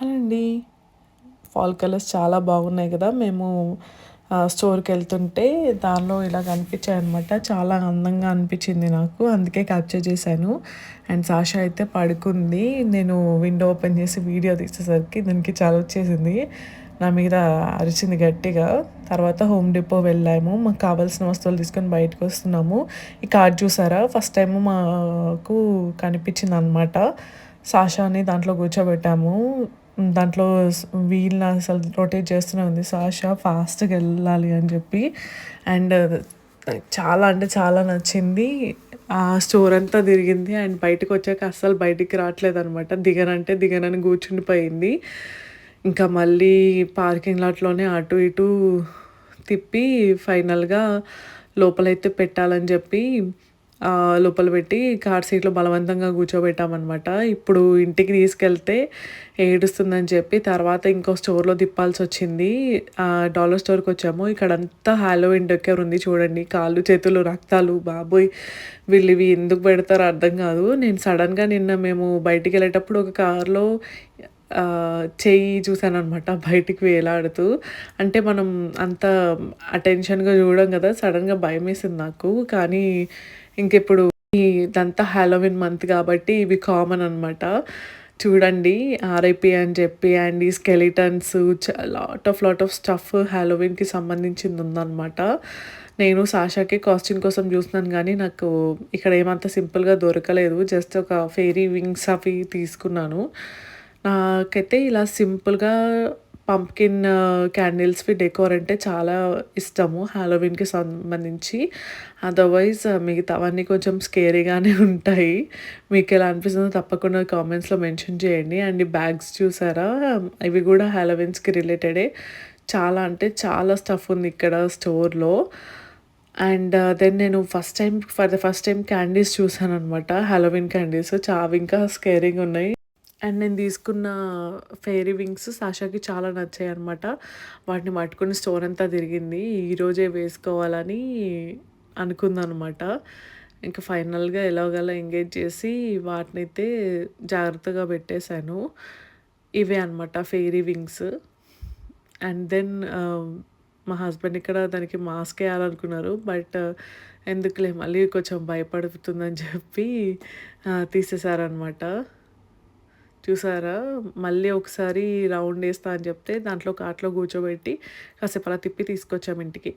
Hello అండి fall colours చాలా బాగున్నాయి కదా. మేము స్టోర్కి వెళ్తుంటే దానిలో ఇలా కనిపించాయి అనమాట చాలా అందంగా అనిపించింది నాకు. అందుకే క్యాప్చర్ చేశాను. అండ్ సాషా అయితే పడుకుంది. నేను విండో ఓపెన్ చేసి వీడియో తీసేసరికి దానికి చాలా వచ్చేసింది. నా మీద అరిచింది గట్టిగా. తర్వాత హోమ్ డిపో వెళ్ళాము. మాకు కావాల్సిన వస్తువులు తీసుకొని బయటకు వస్తున్నాము. ఈ కార్డ్ చూసారా? ఫస్ట్ టైం మాకు కనిపించింది అనమాట సాషాని దాంట్లో కూర్చోబెట్టాము. దాంట్లో వీల్ అసలు రొటేట్ చేస్తూనే ఉంది. సాషా ఫాస్ట్గా వెళ్ళాలి అని చెప్పి. అండ్ చాలా అంటే చాలా నచ్చింది. ఆ స్టోర్ అంతా తిరిగింది. అండ్ బయటకు వచ్చాక అస్సలు బయటికి రావట్లేదు అనమాట దిగనంటే దిగనని కూర్చుండిపోయింది. ఇంకా మళ్ళీ పార్కింగ్ లాట్లోనే అటు ఇటు తిప్పి ఫైనల్గా లోపలైతే పెట్టాలని చెప్పి లోపల పెట్టి కార్ సీట్లో బలవంతంగా కూర్చోబెట్టామన్నమాట. ఇప్పుడు ఇంటికి తీసుకెళ్తే ఏడుస్తుందని చెప్పి తర్వాత ఇంకో స్టోర్లో తిప్పాల్సి వచ్చింది డాలర్ స్టోర్కి వచ్చాము ఇక్కడంతా హాలోవిన్ డెక్కర్ ఉంది చూడండి. కాళ్ళు చేతులు రక్తాలు బాబోయ్! వీళ్ళు ఇవి ఎందుకు పెడతారో అర్థం కాదు. నేను సడన్గా నిన్న మేము బయటికి వెళ్ళేటప్పుడు ఒక కారులో చెయ్యి చూసాను అనమాట బయటికి వేలాడుతూ. అంటే మనం అంత అటెన్షన్గా చూడడం కదా సడన్గా భయం వేసింది నాకు. కానీ ఇంకెప్పుడు ఇదంతా హాలోవిన్ మంత్ కాబట్టి ఇవి కామన్ అనమాట చూడండి ఆర్ఐపి అని చెప్పి అండ్ ఈ skeletons lot of lot of stuff హాలోవిన్కి సంబంధించింది ఉందన్నమాట. నేను సాషాకి కాస్ట్యూమ్ కోసం చూస్తున్నాను కానీ నాకు ఇక్కడ ఏమంత సింపుల్గా దొరకలేదు. జస్ట్ ఒక ఫేరీ వింగ్స్ అవి తీసుకున్నాను. నాకైతే ఇలా సింపుల్గా పంప్కిన్ క్యాండిల్స్వి డెకోర్ అంటే చాలా ఇష్టము హాలోవిన్కి సంబంధించి. అదర్వైజ్ uh, మిగతావన్నీ కొంచెం స్కేరీగానే ఉంటాయి. మీకు ఎలా అనిపిస్తుందో తప్పకుండా కామెంట్స్లో మెన్షన్ చేయండి. అండ్ ఈ బ్యాగ్స్ చూసారా? Um, ఇవి కూడా హాలోవిన్స్కి రిలేటెడే చాలా అంటే చాలా స్టఫ్ ఉంది ఇక్కడ స్టోర్లో అండ్ uh, దెన్ నేను first time for the first time candies చూసాను అనమాట హాలోవిన్ క్యాండీస్ చావి ఇంకా స్కేరింగ్ ఉన్నాయి. అండ్ నేను తీసుకున్న ఫెయిరీ వింగ్స్ సాషాకి చాలా నచ్చాయి అనమాట వాటిని పట్టుకుని స్టోర్ అంతా తిరిగింది. ఈరోజే వేసుకోవాలని అనుకుందనమాట ఇంకా ఫైనల్గా ఎలాగలా ఎంగేజ్ చేసి వాటినైతే జాగ్రత్తగా పెట్టేశాను. ఇవే అనమాట ఫెయిరీ వింగ్స్ అండ్ దెన్ మా హస్బెండ్ ఇక్కడ దానికి మాస్క్ వేయాలనుకున్నారు. బట్ ఎందుకులే మళ్ళీ కొంచెం భయపడుతుందని చెప్పి తీసేశారనమాట చూసారా? మళ్ళీ ఒకసారి రౌండ్ వేస్తా అని చెప్తే దాంట్లో కాట్లో కూర్చోబెట్టి కాసేపు అలా తిప్పి తీసుకొచ్చాము ఇంటికి.